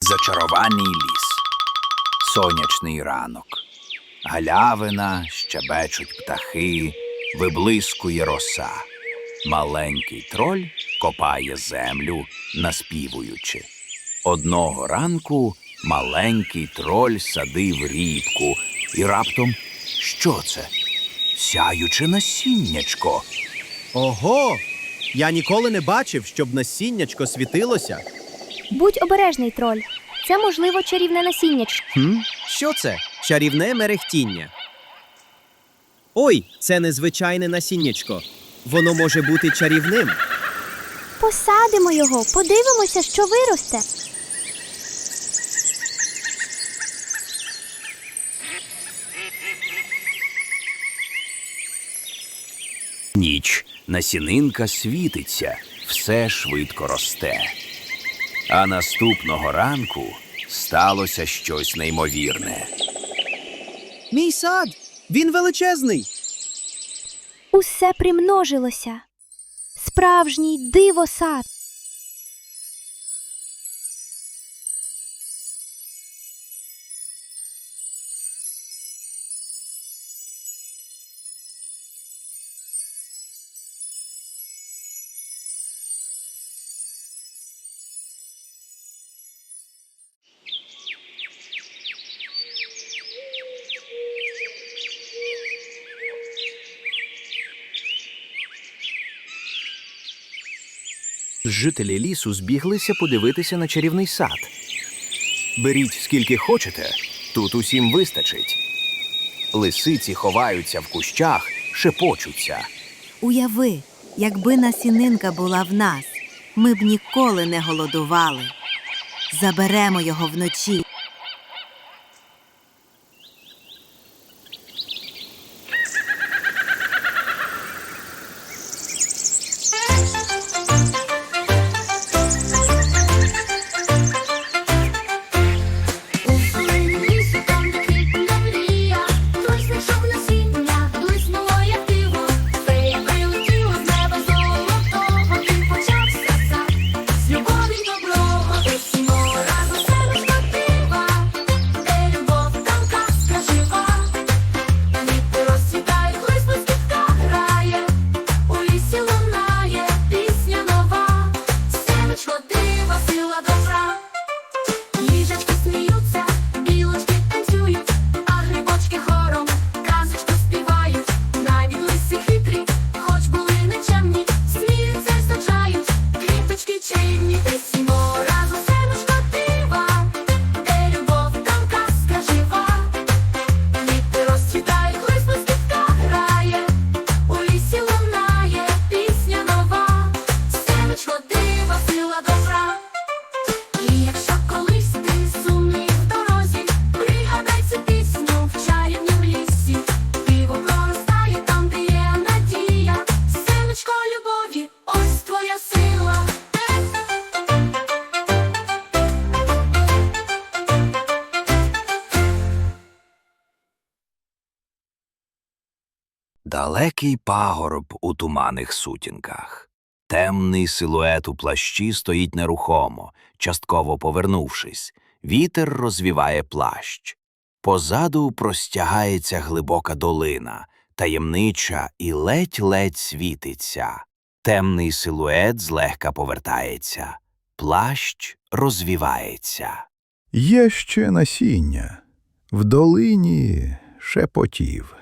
Зачарований ліс, сонячний ранок, галявина, щебечуть птахи, виблискує роса. Маленький троль копає землю, наспівуючи. Одного ранку маленький троль садив рібку, і раптом що це? Сяюче насіннячко. Ого! Я ніколи не бачив, щоб насіннячко світилося. Будь обережний, троль. Це можливо чарівне насіннячко. Хм? Що це? Чарівне мерехтіння. Ой, це незвичайне насіннячко. Воно може бути чарівним. Посадимо його, подивимося, що виросте. Ніч насінинка світиться, все швидко росте. А наступного ранку сталося щось неймовірне. Мій сад! Він величезний. Усе примножилося. Справжній дивосад. Жителі лісу збіглися подивитися на чарівний сад. Беріть скільки хочете, тут усім вистачить. Лисиці ховаються в кущах, шепочуться. Уяви, якби насінинка була в нас, ми б ніколи не голодували. Заберемо його вночі. Далекий пагорб у туманих сутінках. Темний силует у плащі стоїть нерухомо, частково повернувшись. Вітер розвіває плащ. Позаду простягається глибока долина, таємнича і ледь-ледь світиться. Темний силует злегка повертається. Плащ розвівається. Є ще насіння. В долині шепотів.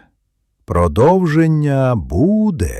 Продовження буде.